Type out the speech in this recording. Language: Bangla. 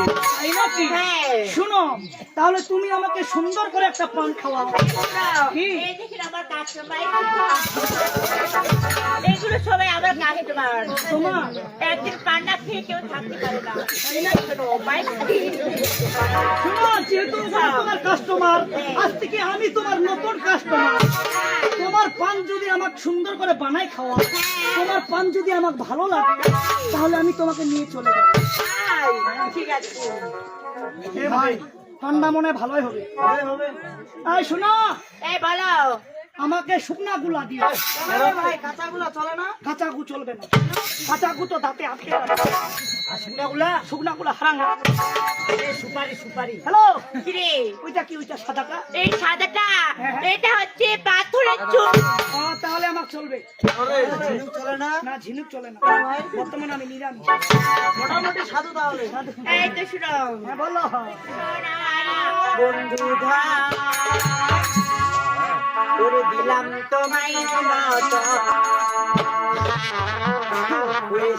হ্যাঁ। শুনো তাহলে তুমি আমাকে সুন্দর করে একটা পান খাওয়াও। কি? এই দেখুন আমার কাস্টমার এগুলো সবাই আমার কাস্টমার তোমার? একদিন পান্ডা খেয়ে কেউ থাকতে পারে না। শুনো যেহেতু আমি তোমার কাস্টমার আজ থেকে আমি তোমার নতুন কাস্টমার তোমার পান যদি আমাকে সুন্দর করে বানাই খাওয়া তোমার পান যদি আমার ভালো লাগে তাহলে আমি তোমাকে নিয়ে চলে যাব। ঠিক আছে। ভাই? ঠান্ডা মনে ভালোই হবে। এই শোনো। এই বলো। আমাকে শুকনা গুলা দিও। ভাই কাঁচাগুলো চলে না? কাঁচা গু চলবে না। কাঁচা গু তো দাঁতে আটকে আর শুকনাগুলা শুকনা গুলা হারাং সুপারি সুপারি। হ্যালো? কিরে? ওইটা কি ওইটা সাদাটা? এই সাদাটা? এটা হচ্ছে পাথরের চুল তাহলে আমার চলবে। ঝিনুক চলে না? না ঝিনুক চলে না। বর্তমানে আমি নিরামিষ। মোটামুটি সাধু তাহলে। এই তো শুনো হ্যাঁ বলো। বন্ধু দিলাম তোমায় মত ওই